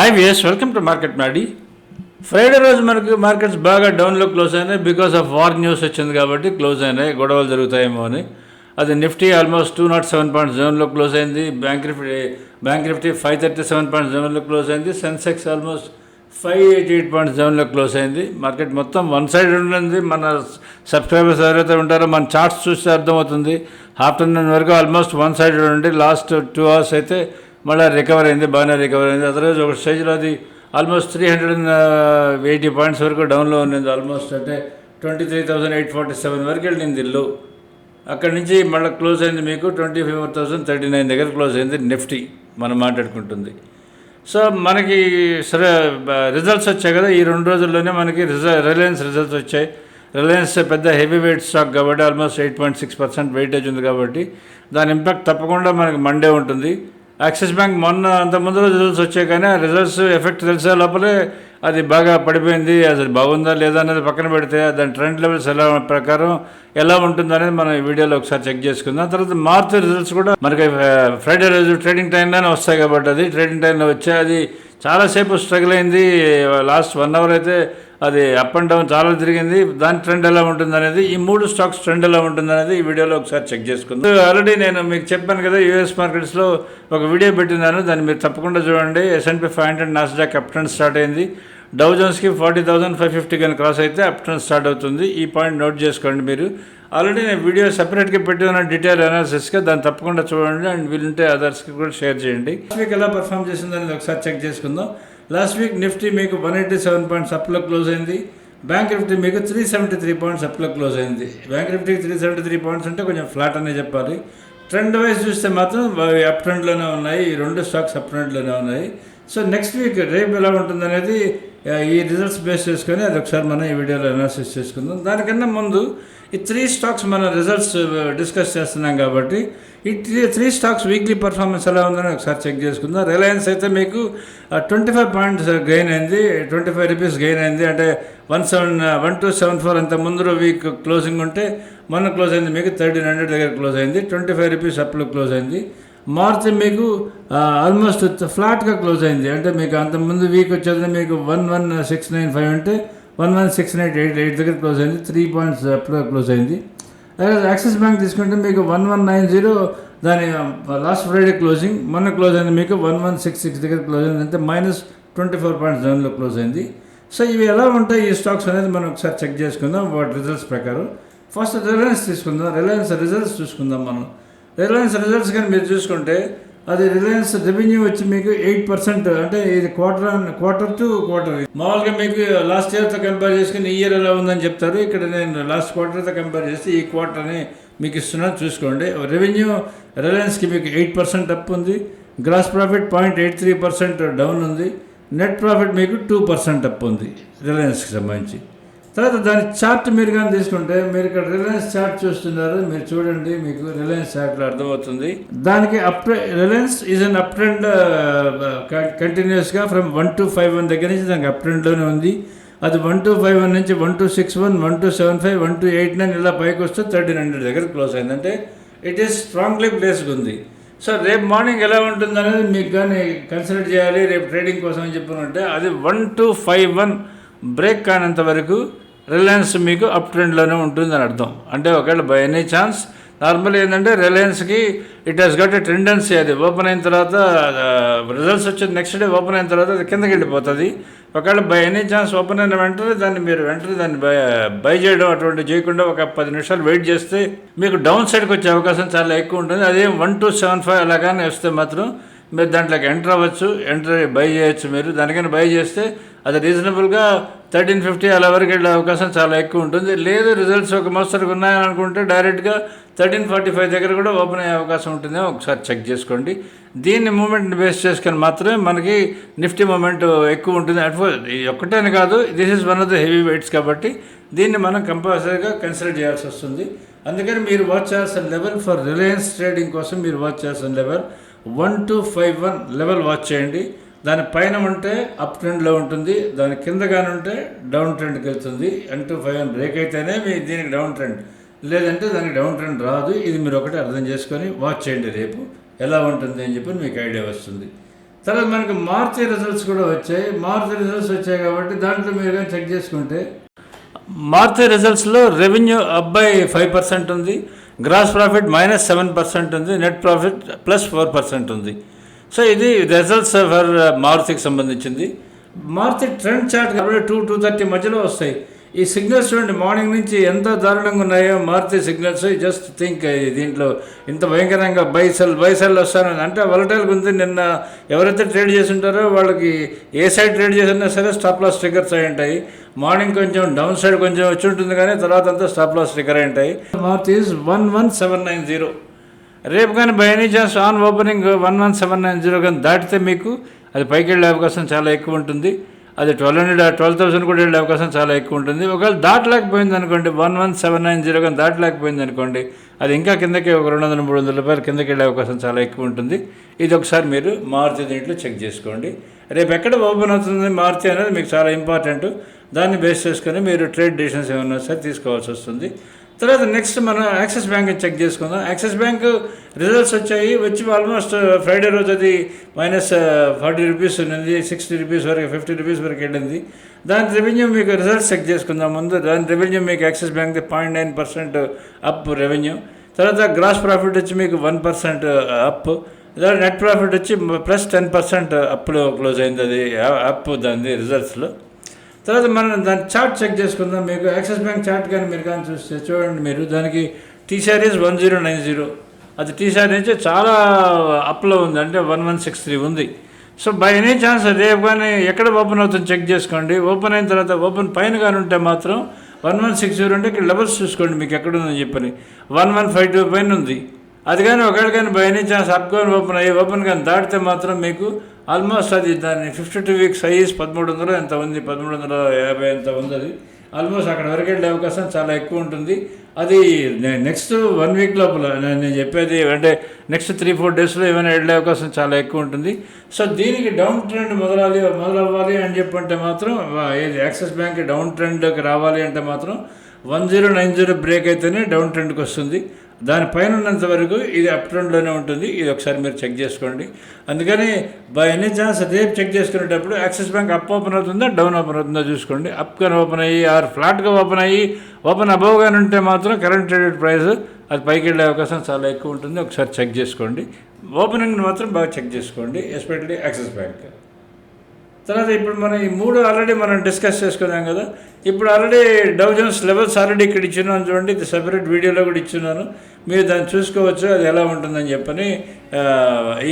Hi viewers welcome to market మాడి Friday రోజు మనకు మార్కెట్స్ బాగా డౌన్లో క్లోజ్ అయినాయి. బికాస్ ఆఫ్ వార్ న్యూస్ వచ్చింది కాబట్టి క్లోజ్ అయినాయి. గొడవలు జరుగుతాయేమో అని. అది Nifty almost two nought seven point జోన్లో క్లోజ్ అయింది. Bank Nifty bank Nifty five thirty seven point జోన్లో క్లోజ్ అయింది. Sensex almost five eighty eight point సెవెన్లో క్లోజ్ అయింది. మార్కెట్ మొత్తం వన్ సైడ్ ఉండింది. మన సబ్స్క్రైబర్స్ ఎవరైతే ఉంటారో మన చార్ట్స్ చూస్తే అర్థమవుతుంది. ఆఫ్టర్నూన్ వరకు ఆల్మోస్ట్ వన్ సైడ్ ఉండి లాస్ట్ టూ అవర్స్ అయితే మళ్ళీ రికవర్ అయింది బాగానే రికవర్ అయింది. అదర్వైజ్ ఒక స్టేజ్లో అది almost three hundred and eighty points వరకు డౌన్లో ఉన్నది ఆల్మోస్ట్ అంటే twenty three thousand eight forty seven వరకు వెళ్ళింది ఇల్లు. అక్కడి నుంచి మళ్ళీ క్లోజ్ అయింది మీకు twenty five thousand thirty nine దగ్గర క్లోజ్ అయింది నిఫ్టీ మనం మాట్లాడుకుంటుంది. సో మనకి సరే రిజల్ట్స్ వచ్చాయి కదా. ఈ రెండు రోజుల్లోనే మనకి రిలయన్స్ రిజల్ట్స్ వచ్చాయి. రిలయన్స్ పెద్ద హెవీ వెయిట్ స్టాక్ కాబట్టి almost eight point six percent weightage ఉంది కాబట్టి దాని ఇంపాక్ట్ తప్పకుండా మనకి మండే ఉంటుంది. యాక్సిస్ బ్యాంక్ మొన్న అంత ముందు రోజు రిజల్ట్స్ వచ్చాయి కానీ ఆ రిజల్ట్స్ ఎఫెక్ట్ తెలిసే లోపలే అది బాగా పడిపోయింది. అసలు బాగుందా లేదా అనేది పక్కన పెడితే దాని ట్రెండ్ లెవెల్స్ ఎలా ప్రకారం ఎలా ఉంటుందో అనేది మనం ఈ వీడియోలో ఒకసారి చెక్ చేసుకుందాం. తర్వాత మార్చ్ రిజల్ట్స్ కూడా మనకి ఫ్రైడే రోజు ట్రేడింగ్ టైంలోనే వస్తాయి కాబట్టి అది. ట్రేడింగ్ టైంలో వచ్చే అది చాలాసేపు స్ట్రగుల్ అయింది. లాస్ట్ వన్ అవర్ అయితే అది అప్ అండ్ డౌన్ చాలా తిరిగింది. దాని ట్రెండ్ ఎలా ఉంటుంది అనేది ఈ మూడు స్టాక్స్ ట్రెండ్ ఎలా ఉంటుంది అనేది ఈ వీడియోలో ఒకసారి చెక్ చేసుకుందాం. ఆల్రెడీ నేను మీకు చెప్పాను కదా యూఎస్ మార్కెట్స్లో ఒక వీడియో పెట్టినాను దాన్ని మీరు తప్పకుండా చూడండి. S and P five hundred Nasdaq up trend start అయింది. డౌ జోన్స్కి ఫార్టీ థౌసండ్ ఫైవ్ ఫిఫ్టీ కానీ క్రాస్ అయితే అప్ ట్రెండ్ స్టార్ట్ అవుతుంది. ఈ పాయింట్ నోట్ చేసుకోండి మీరు. ఆల్రెడీ నేను వీడియో సెపరేట్గా పెట్టి ఉన్న డీటెయిల్ అనాలిసిస్గా దాన్ని తప్పకుండా చూడండి. అండ్ వీలుంటే అదర్స్కి కూడా షేర్ చేయండి. మీకు వీక్ ఎలా పర్ఫామ్ చేసింది అనేది ఒకసారి చెక్ చేసుకుందాం. లాస్ట్ వీక్ నిఫ్టీ మీకు వన్ ఎయిటీ సెవెన్ పాయింట్స్ అప్లో క్లోజ్ అయింది. బ్యాంక్ నిఫ్టీ మీకు త్రీ సెవెంటీ త్రీ పాయింట్స్ అప్లో క్లోజ్ అయింది. బ్యాంక్ నిఫ్టీకి త్రీ సెవెంటీ త్రీ పాయింట్స్ అంటే కొంచెం ఫ్లాట్ అనే చెప్పాలి. ట్రెండ్ వైజ్ చూస్తే మాత్రం అవి అప్ ట్రెండ్లోనే ఉన్నాయి. ఈ రెండు స్టాక్స్ అప్ ట్రెండ్లోనే ఉన్నాయి. సో నెక్స్ట్ వీక్ రేపు ఎలా ఉంటుందనేది ఈ రిజల్ట్స్ బేస్ చేసుకొని అది ఒకసారి మనం ఈ వీడియోలో అనాలిసిస్ చేసుకుందాం. దానికన్నా ముందు ఈ త్రీ స్టాక్స్ మన రిజల్ట్స్ డిస్కస్ చేస్తున్నాం కాబట్టి ఈ three three stocks weekly performance ఎలా ఉందని ఒకసారి చెక్ చేసుకుందాం. రిలయన్స్ అయితే మీకు ట్వంటీ ఫైవ్ పాయింట్స్ గెయిన్ అయింది. ట్వంటీ ఫైవ్ రూపీస్ గెయిన్ అయింది. అంటే one seven one two seven four అంత ముందు వీక్ క్లోజింగ్ ఉంటే మొన్న క్లోజ్ అయింది మీకు థర్టీన్ హండ్రెడ్ దగ్గర క్లోజ్ అయింది. ట్వంటీ ఫైవ్ రూపీస్ అప్లో క్లోజ్ అయింది. మార్చి మీకు ఆల్మోస్ట్ ఫ్లాట్గా క్లోజ్ అయింది. అంటే మీకు అంత ముందు వీక్ వచ్చేది మీకు one one six nine five అంటే one one six eight eight eight దగ్గర క్లోజ్ అయింది. త్రీ పాయింట్స్ అప్లో క్లోజ్ అయింది. అలాగే యాక్సిస్ బ్యాంక్ తీసుకుంటే మీకు వన్ వన్ నైన్ జీరో దాని లాస్ట్ ఫ్రైడే క్లోజింగ్ మొన్న క్లోజ్ అయింది మీకు వన్ వన్ సిక్స్ సిక్స్ దగ్గర క్లోజ్ అయింది. అంటే మైనస్ ట్వంటీ ఫోర్ పాయింట్స్ జోన్లో క్లోజ్ అయింది. సో ఇవి ఎలా ఉంటాయి? ఈ స్టాక్స్ అనేది మనం ఒకసారి చెక్ చేసుకుందాం వాటి రిజల్ట్స్ ప్రకారం. ఫస్ట్ రిలయన్స్ తీసుకుందాం. రిలయన్స్ రిజల్ట్స్ చూసుకుందాం మనం. రిలయన్స్ రిజల్ట్స్ కానీ మీరు చూసుకుంటే అది రిలయన్స్ రెవెన్యూ వచ్చి మీకు ఎయిట్ పర్సెంట్ అంటే ఇది క్వార్టర్ క్వార్టర్ టు క్వార్టర్. మామూలుగా మీకు లాస్ట్ ఇయర్తో కంపేర్ చేసుకుని ఈ ఇయర్ ఎలా ఉందని చెప్తారు. ఇక్కడ నేను లాస్ట్ క్వార్టర్తో కంపేర్ చేసి ఈ క్వార్టర్ని మీకు ఇస్తున్నాను. చూసుకోండి. రెవెన్యూ రిలయన్స్కి మీకు ఎయిట్ పర్సెంట్ అప్ ఉంది. Gross profit point eight three percent down ఉంది. నెట్ ప్రాఫిట్ మీకు టూ పర్సెంట్ అప్ ఉంది రిలయన్స్కి సంబంధించి. తర్వాత దాని చార్ట్ మీరు కానీ తీసుకుంటే మీరు ఇక్కడ రిలయన్స్ చార్ట్ చూస్తున్నారు మీరు చూడండి మీకు రిలయన్స్ చార్ట్లో అర్థమవుతుంది. దానికి up Reliance is on up trend కంటిన్యూస్గా from one to five one దగ్గర నుంచి దానికి అప్ ట్రెండ్లోనే ఉంది. అది వన్ టూ ఫైవ్ వన్ నుంచి one two six one one two seven five one two eight nine ఇలా పైకి వస్తే థర్టీన్ హండ్రెడ్ దగ్గర క్లోజ్ అయింది. అంటే ఇట్ ఈస్ స్ట్రాంగ్లీ ప్లేస్గా ఉంది. సో రేపు మార్నింగ్ ఎలా ఉంటుంది అనేది మీకు కానీ కన్సిడర్ చేయాలి. రేపు ట్రేడింగ్ కోసం అని చెప్పనుంటే అది one two five one break కానంత వరకు రిలయన్స్ మీకు అప్ ట్రెండ్లోనే ఉంటుంది అని అర్థం. అంటే ఒకవేళ బై ఎనీ ఛాన్స్ నార్మల్ ఏంటంటే రిలయన్స్కి it has got a tendency అది ఓపెన్ అయిన తర్వాత రిజల్ట్స్ వచ్చేది నెక్స్ట్ డే ఓపెన్ అయిన తర్వాత అది కిందకి వెళ్ళిపోతుంది. ఒకవేళ బై ఎనీ ఛాన్స్ ఓపెన్ అయిన వెంటనే దాన్ని మీరు వెంటనే దాన్ని బై బై చేయడం అటువంటి చేయకుండా ఒక పది నిమిషాలు వెయిట్ చేస్తే మీకు డౌన్ సైడ్కి వచ్చే అవకాశం చాలా ఎక్కువ ఉంటుంది. అదే వన్ టూ సెవెన్ ఫైవ్ అలాగానే వస్తే మాత్రం మీరు దాంట్లోకి ఎంటర్ అవ్వచ్చు. ఎంటర్ బై చేయొచ్చు మీరు. దానికైనా బై చేస్తే అది రీజనబుల్గా థర్టీన్ ఫిఫ్టీ అలా వరకు వెళ్ళే అవకాశం చాలా ఎక్కువ ఉంటుంది. లేదు రిజల్ట్స్ ఒక మోస్తరుకు ఉన్నాయని అనుకుంటే డైరెక్ట్గా థర్టీన్ ఫార్టీ ఫైవ్ దగ్గర కూడా ఓపెన్ అయ్యే అవకాశం ఉంటుంది. ఒకసారి చెక్ చేసుకోండి. దీన్ని మూమెంట్ని బేస్ చేసుకొని మాత్రమే మనకి నిఫ్టీ మూమెంట్ ఎక్కువ ఉంటుంది. అట్ ఇది ఒక్కటేని కాదు this is one of the heavy weights కాబట్టి దీన్ని మనం కంపల్సరీగా కన్సిడర్ చేయాల్సి వస్తుంది. అందుకని మీరు వాచ్ చేయాల్సిన లెవెల్ ఫర్ రిలయన్స్ ట్రేడింగ్ కోసం మీరు వాచ్ చేయాల్సిన level one two five one level watch చేయండి. దాని పైన ఉంటే అప్ ట్రెండ్లో ఉంటుంది దాని కింద ఉంటే డౌన్ ట్రెండ్కి వెళ్తుంది. N two five one break అయితేనే మీ దీనికి డౌన్ ట్రెండ్. లేదంటే దానికి డౌన్ ట్రెండ్ రాదు. ఇది మీరు ఒకటి అర్థం చేసుకొని వాచ్ చేయండి రేపు. ఎలా ఉంటుంది అని చెప్పి మీకు ఐడియా వస్తుంది. తర్వాత మనకి మార్చి రిజల్ట్స్ కూడా వచ్చాయి. మార్చి రిజల్ట్స్ వచ్చాయి కాబట్టి దాంట్లో మీరు కానీ చెక్ చేసుకుంటే మార్చి రిజల్ట్స్లో రెవెన్యూ అబ్బాయి ఫైవ్ పర్సెంట్ ఉంది. Gross profit minus seven percent ఉంది. Net profit plus four percent ఉంది. సో ఇది రిజల్ట్స్ ఫర్ మారుతికి సంబంధించింది. మారుతి ట్రెండ్ చార్ట్ కాబట్టి టూ టూ థర్టీ మధ్యలో వస్తాయి. ఈ సిగ్నల్స్ చూడండి మార్నింగ్ నుంచి ఎంత దారుణంగా ఉన్నాయో మారుతి సిగ్నల్స్ జస్ట్ థింక్ దీంట్లో ఇంత భయంకరంగా బైసెల్ బైసెల్ వస్తానని. అంటే వలటైల్గా ఉంది నిన్న ఎవరైతే ట్రేడ్ చేసి ఉంటారో వాళ్ళకి ఏ సైడ్ ట్రేడ్ చేసినా సరే స్టాప్ లాస్ ట్రిగర్స్ అయి ఉంటాయి. మార్నింగ్ కొంచెం డౌన్ సైడ్ కొంచెం వచ్చి ఉంటుంది కానీ తర్వాత అంతా స్టాప్ లాస్ ట్రిగర్ అయి ఉంటాయి. Maruti is one one seven nine zero రేపు కానీ by any chance on opening one one seven nine zero కానీ దాటితే మీకు అది పైకి వెళ్ళే అవకాశం చాలా ఎక్కువ ఉంటుంది. అది ట్వెల్వ్ హండ్రెడ్ ట్వెల్వ్ థౌసండ్ కూడా వెళ్ళే అవకాశం చాలా ఎక్కువ ఉంటుంది. ఒకవేళ దాటలేకపోయింది అనుకోండి one one seven nine zero కానీ దాటలేకపోయింది అనుకోండి అది ఇంకా కిందకి ఒక రెండు వందల మూడు వందల రూపాయలు కిందకి వెళ్ళే అవకాశం చాలా ఎక్కువ ఉంటుంది. ఇది ఒకసారి మీరు మారుతి దీంట్లో చెక్ చేసుకోండి. రేపు ఎక్కడ ఓపెన్ అవుతుంది మారుతి అనేది మీకు చాలా ఇంపార్టెంట్ దాన్ని బేస్ చేసుకొని మీరు ట్రేడ్ డెసిషన్స్ ఏమైనా సరే తీసుకోవాల్సి వస్తుంది. తర్వాత నెక్స్ట్ మనం యాక్సిస్ బ్యాంక్ చెక్ చేసుకుందాం. యాక్సిస్ బ్యాంక్ రిజల్ట్స్ వచ్చాయి. వచ్చి ఆల్మోస్ట్ ఫ్రైడే రోజు అది మైనస్ ఫార్టీ రూపీస్ ఉన్నది. సిక్స్టీ రూపీస్ వరకు ఫిఫ్టీ రూపీస్ వరకు వెళ్ళింది. దాని రెవెన్యూ మీకు రిజల్ట్స్ చెక్ చేసుకుందాం ముందు. దాని రెవెన్యూ మీకు Axis bank point nine percent up revenue తర్వాత గ్రాస్ ప్రాఫిట్ వచ్చి మీకు వన్ పర్సెంట్ అప్ దాని నెట్ ప్రాఫిట్ వచ్చి ప్లస్ టెన్ పర్సెంట్ అప్లో క్లోజ్ అయింది అది అప్ దాని రిజల్ట్స్లో తర్వాత మనం దాని చార్ట్ చెక్ చేసుకుందాం. మీకు యాక్సిస్ బ్యాంక్ చార్ట్ కానీ మీరు కానీ చూస్తే చూడండి మీరు. దానికి టీ సారీస్ వన్ జీరో నైన్ జీరో అది టీ సారీ నుంచి చాలా అప్లో ఉంది. అంటే వన్ వన్ సిక్స్ త్రీ ఉంది. సో బై ఎనీ ఛాన్స్ రేపు కానీ ఎక్కడ ఓపెన్ అవుతుంది చెక్ చేసుకోండి. ఓపెన్ అయిన తర్వాత ఓపెన్ పైన కానీ ఉంటే మాత్రం వన్ వన్ సిక్స్ జీరో అంటే ఇక్కడ లెవెల్స్ చూసుకోండి. మీకు ఎక్కడ ఉందని చెప్పని. వన్ వన్ ఫైవ్ టూ పైన ఉంది. అది కానీ ఒకవేళ కానీ బై ఎనీ ఛాన్స్ అప్ కానీ ఓపెన్ అయ్యి ఓపెన్ కానీ దాటితే మాత్రం మీకు ఆల్మోస్ట్ అది దాన్ని ఫిఫ్టీ టూ వీక్స్ సైజ్ పదమూడు వందలు ఎంత ఉంది? పదమూడు వందల యాభై ఎంత ఉంది అది. ఆల్మోస్ట్ అక్కడ వరకు వెళ్ళే అవకాశం చాలా ఎక్కువ ఉంటుంది. అది నెక్స్ట్ వన్ వీక్ లోపల నేను చెప్పేది అంటే నెక్స్ట్ త్రీ ఫోర్ డేస్లో ఏమైనా వెళ్ళే అవకాశం చాలా ఎక్కువ ఉంటుంది. సో దీనికి డౌన్ ట్రెండ్ మొదలాలి మొదలవ్వాలి అని చెప్పంటే మాత్రం ఏది యాక్సిస్ బ్యాంక్ డౌన్ ట్రెండ్కి రావాలి అంటే మాత్రం one zero nine zero break అయితేనే డౌన్ ట్రెండ్కి వస్తుంది. దానిపైన ఉన్నంత వరకు ఇది అప్ ట్రెండ్లోనే ఉంటుంది. ఇది ఒకసారి మీరు చెక్ చేసుకోండి. అందుకని బై ఎనీ ఛాన్స్ రేపు చెక్ చేసుకునేటప్పుడు యాక్సిస్ బ్యాంక్ అప్ ఓపెన్ అవుతుందా డౌన్ ఓపెన్ అవుతుందా చూసుకోండి. అప్ కానీ ఓపెన్ అయ్యి ఆర్ ఫ్లాట్గా ఓపెన్ అయ్యి ఓపెన్ అబవ్ ఉంటే మాత్రం కరెంట్ ట్రేడెడ్ ప్రైస్ అది పైకి వెళ్ళే అవకాశం చాలా ఎక్కువ ఉంటుంది. ఒకసారి చెక్ చేసుకోండి. ఓపెనింగ్ మాత్రం బాగా చెక్ చేసుకోండి ఎస్పెషల్లీ యాక్సిస్ బ్యాంక్ తర్వాత ఇప్పుడు మనం ఈ మూడు ఆల్రెడీ మనం డిస్కస్ చేసుకున్నాం కదా. ఇప్పుడు already Dow Jones levels already ఇక్కడ ఇచ్చున్నాను చూడండి. ఇది సెపరేట్ వీడియోలో కూడా ఇచ్చున్నాను. మీరు దాన్ని చూసుకోవచ్చు అది ఎలా ఉంటుందని చెప్పని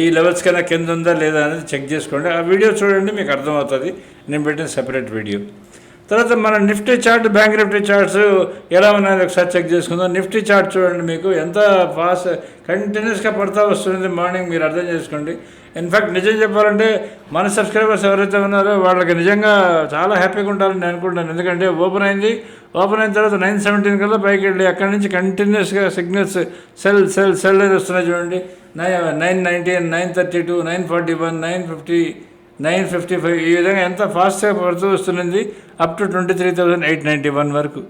ఈ లెవెల్స్ కన్నా కింద ఉందా లేదా అనేది చెక్ చేసుకోండి. ఆ వీడియో చూడండి మీకు అర్థమవుతుంది. నేను పెట్టిన సెపరేట్ వీడియో తర్వాత మన Nifty chart bank Nifty charts ఎలా ఉన్నాయో ఒకసారి చెక్ చేసుకుందాం. నిఫ్టీ చార్ట్ చూడండి మీకు ఎంత ఫాస్ట్ కంటిన్యూస్గా పడతా వస్తుంది మార్నింగ్ మీరు అర్థం చేసుకోండి. ఇన్ఫ్యాక్ట్ నిజం చెప్పాలంటే మన సబ్స్క్రైబర్స్ ఎవరైతే ఉన్నారో వాళ్ళకి నిజంగా చాలా హ్యాపీగా ఉంటారని నేను అనుకుంటాను ఎందుకంటే ఓపెన్ అయింది. ఓపెన్ అయిన తర్వాత నైన్ సెవెంటీన్ కల్లా పైకి వెళ్ళి అక్కడి నుంచి కంటిన్యూస్గా సిగ్నల్స్ సెల్ సెల్ సెల్ అనేది వస్తున్నాయి చూడండి. Nine nine nineteen nine thirty two nine forty one nine fifty nine fifty five ఈ విధంగా ఎంత ఫాస్ట్గా పడుతూ వస్తున్నది? Up to twenty three thousand eight ninety one వరకు.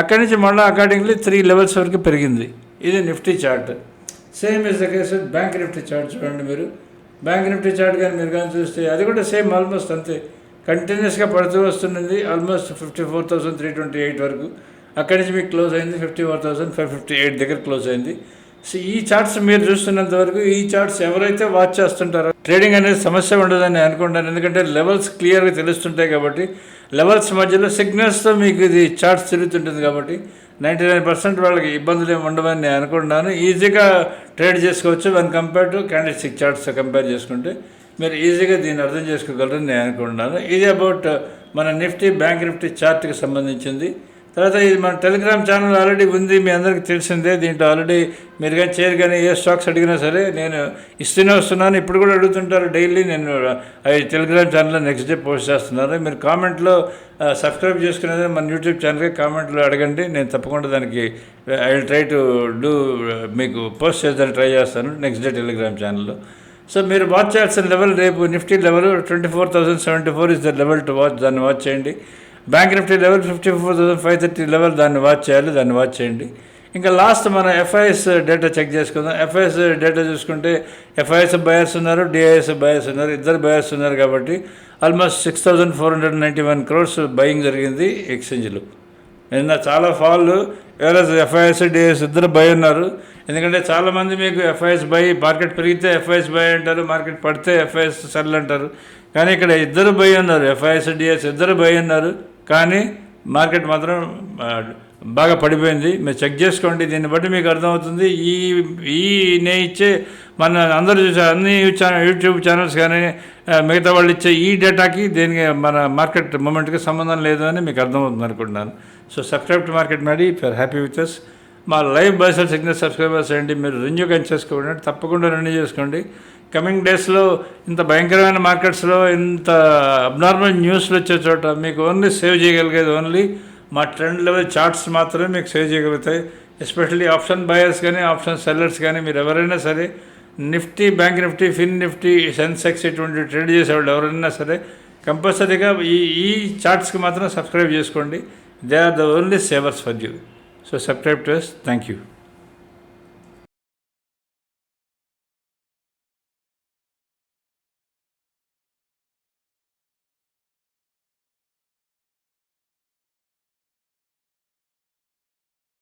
అక్కడి నుంచి మళ్ళీ అకార్డింగ్లీ త్రీ లెవెల్స్ వరకు పెరిగింది. ఇది Nifty chart. Same is the case bank Nifty chart చూడండి మీరు. బ్యాంక్ నిఫ్టీ చార్ట్ కానీ మీరు కానీ చూస్తే అది కూడా సేమ్ ఆల్మోస్ట్ అంతే. కంటిన్యూస్గా పడుతూ వస్తున్నది almost fifty four thousand three twenty eight వరకు. అక్కడి నుంచి మీకు క్లోజ్ అయింది fifty four thousand five fifty eight దగ్గర క్లోజ్ అయింది. సో ఈ చార్ట్స్ మీరు చూస్తున్నంత వరకు ఈ చార్ట్స్ ఎవరైతే వాచ్ చేస్తుంటారో ట్రేడింగ్ అనేది సమస్య ఉండదని అనుకుంటాను. ఎందుకంటే లెవెల్స్ క్లియర్గా తెలుస్తుంటాయి కాబట్టి లెవెల్స్ మధ్యలో సిగ్నల్స్తో మీకు ఇది చార్ట్స్ తిరుగుతుంటుంది కాబట్టి నైంటీ నైన్ పర్సెంట్ వాళ్ళకి ఇబ్బందులు ఏమి ఉండవని నేను అనుకుంటున్నాను. ఈజీగా ట్రేడ్ చేసుకోవచ్చు one compare to candidate charts compare చేసుకుంటే మీరు ఈజీగా దీన్ని అర్థం చేసుకోగలరని నేను అనుకుంటున్నాను. ఇది అబౌట్ uh, మన నిఫ్టీ బ్యాంక్ నిఫ్టీ చార్ట్కి సంబంధించింది. తర్వాత ఇది మన టెలిగ్రామ్ ఛానల్ ఆల్రెడీ ఉంది మీ అందరికీ తెలిసిందే. దీంట్లో ఆల్రెడీ మీరు కానీ చేయరు కానీ ఏ స్టాక్స్ అడిగినా సరే నేను ఇస్తూనే వస్తున్నాను. ఇప్పుడు కూడా అడుగుతుంటారు డైలీ నేను అవి టెలిగ్రామ్ ఛానల్లో నెక్స్ట్ డే పోస్ట్ చేస్తున్నాను మీరు కామెంట్లో సబ్స్క్రైబ్ చేసుకునేది మన యూట్యూబ్ ఛానల్కి కామెంట్లో అడగండి. నేను తప్పకుండా దానికి I will try to do మీకు పోస్ట్ చేద్దానికి ట్రై చేస్తాను నెక్స్ట్ డే టెలిగ్రామ్ ఛానల్లో. సో మీరు వాచ్ చేయాల్సిన లెవెల్ రేపు Nifty level twenty four thousand seventy four is the level to watch దాన్ని వాచ్ చేయండి. Bank Nifty level fifty four thousand five thirty level దాన్ని వాచ్ చేయాలి దాన్ని వాచ్ చేయండి. ఇంకా లాస్ట్ మనం ఎఫ్ఐఎస్ డేటా చెక్ చేసుకుందాం. ఎఫ్ఐఎస్ డేటా చూసుకుంటే ఎఫ్ఐఎస్ బయర్స్ ఉన్నారు డిఐఎస్ బయర్స్ ఉన్నారు ఇద్దరు బయర్స్ ఉన్నారు కాబట్టి almost six thousand four hundred ninety one crores buying జరిగింది ఎక్స్చేంజ్లో నిన్న చాలా ఫాల్ వేరే ఎఫ్ఐఎస్ డిఎస్ ఇద్దరు బై ఉన్నారు. ఎందుకంటే చాలామంది మీకు ఎఫ్ఐఎస్ బై మార్కెట్ పెరిగితే ఎఫ్ఐఎస్ బై అంటారు మార్కెట్ పడితే ఎఫ్ఐఎస్ సెల్ అంటారు. కానీ ఇక్కడ ఇద్దరు బై ఉన్నారు ఎఫ్ఐఎస్ డిఎస్ ఇద్దరు బై ఉన్నారు. కానీ మార్కెట్ మాత్రం బాగా పడిపోయింది. మీరు చెక్ చేసుకోండి దీన్ని బట్టి మీకు అర్థమవుతుంది. ఈ ఈ నేను ఇచ్చే మన అందరూ చూసే అన్ని యూట్యూబ్ ఛానల్స్ కానీ మిగతా వాళ్ళు ఇచ్చే ఈ డేటాకి దీనికి మన మార్కెట్ మూమెంట్కి సంబంధం లేదు అని మీకు అర్థమవుతుంది అనుకుంటున్నాను. సో సబ్స్క్రైబ్ టు మార్కెట్ మేడి if are happy with us. మా లైవ్ బైసల్ సిగ్నల్ సబ్స్క్రైబర్స్ అండి మీరు రెన్యూ కానీ చేసుకోండి తప్పకుండా రెన్యూ చేసుకోండి. కమింగ్ డేస్లో ఇంత భయంకరమైన మార్కెట్స్లో ఇంత అబ్నార్మల్ న్యూస్లు వచ్చే చోట మీకు ఓన్లీ సేవ్ చేయగలిగేది ఓన్లీ మా ట్రెండ్ లెవెల్ చార్ట్స్ మాత్రమే మీకు సేవ్ చేయగలుగుతాయి. ఎస్పెషల్లీ ఆప్షన్ బయర్స్ కానీ ఆప్షన్ సెల్లర్స్ కానీ మీరు ఎవరైనా సరే Nifty bank Nifty Fin Nifty Sensex ఇటువంటి ట్రేడ్ చేసేవాళ్ళు ఎవరైనా సరే కంపల్సరీగా ఈ ఈ చార్ట్స్కి మాత్రం సబ్స్క్రైబ్ చేసుకోండి. They are the only savers for you. So subscribe to thank you.